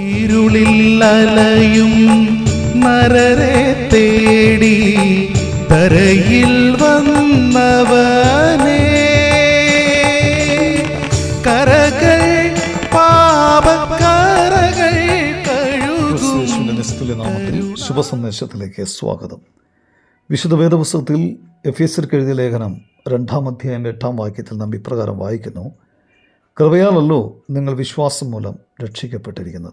ഇരുളിൽ അലയും നരരെ തേടി തരയിൽ വന്നവനേ. കരകൾ പാപക്കരകൾ നാമത്തിൽ ശുഭസന്ദേശത്തിലേക്ക് സ്വാഗതം. വിശുദ്ധ വേദപുസ്തകത്തിൽ എഫ് എസ് എഴുതിയ ലേഖനം രണ്ടാം അധ്യായം എട്ടാം വാക്യത്തിൽ നാം ഇപ്രകാരം വായിക്കുന്നു. കൃപയാലല്ലോ നിങ്ങൾ വിശ്വാസം മൂലം രക്ഷിക്കപ്പെട്ടിരിക്കുന്നത്.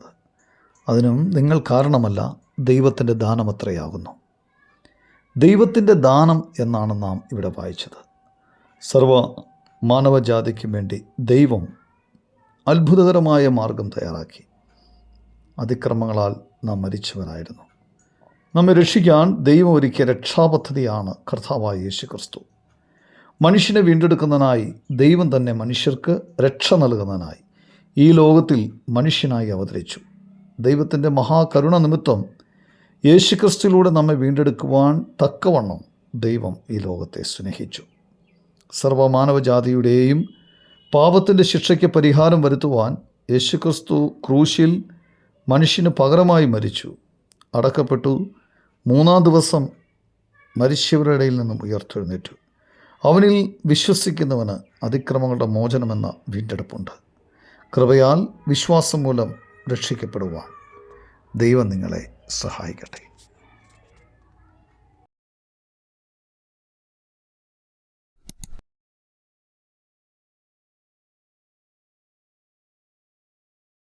അതിനും നിങ്ങൾ കാരണമല്ല ദൈവത്തിന്റെ ദാനമത്രയാകുന്നു. ദൈവത്തിന്റെ ദാനം എന്നാണ് നാം ഇവിടെ വായിച്ചത്. സർവ മാനവജാതിക്കും വേണ്ടി ദൈവം അത്ഭുതകരമായ മാർഗം തയ്യാറാക്കി. അതിക്രമങ്ങളാൽ നാം മരിച്ചവരായിരുന്നു. നമ്മെ രക്ഷിക്കാൻ ദൈവം ഒരുക്കിയ രക്ഷാപദ്ധതിയാണ് കർത്താവായ യേശു ക്രിസ്തു മനുഷ്യനെ വീണ്ടെടുക്കുന്നതിനായി ദൈവം തന്നെ മനുഷ്യർക്ക് രക്ഷ നൽകുന്നതിനായി ഈ ലോകത്തിൽ മനുഷ്യനായി അവതരിച്ചു. ദൈവത്തിന്റെ മഹാകരുണ നിമിത്തം യേശുക്രിസ്തുവിലൂടെ നമ്മെ വീണ്ടെടുക്കുവാൻ തക്കവണ്ണം ദൈവം ഈ ലോകത്തെ സ്നേഹിച്ചു. സർവമാനവജാതിയുടെയും പാപത്തിന്റെ ശിക്ഷയ്ക്ക് പരിഹാരം വരുത്തുവാൻ യേശുക്രിസ്തു ക്രൂശിൽ മനുഷ്യന് പകരമായി മരിച്ചു. അടക്കപ്പെട്ടു മൂന്നാം ദിവസം മരിച്ചവരുടെ ഇടയിൽ നിന്നും ഉയർത്തെഴുന്നേറ്റു. അവനിൽ വിശ്വസിക്കുന്നവന് അതിക്രമങ്ങളുടെ മോചനമെന്ന വീണ്ടെടുപ്പുണ്ട്. കൃപയാൽ വിശ്വാസം മൂലം രക്ഷിക്കപ്പെടുവാൻ ദൈവം നിങ്ങളെ സഹായിക്കട്ടെ.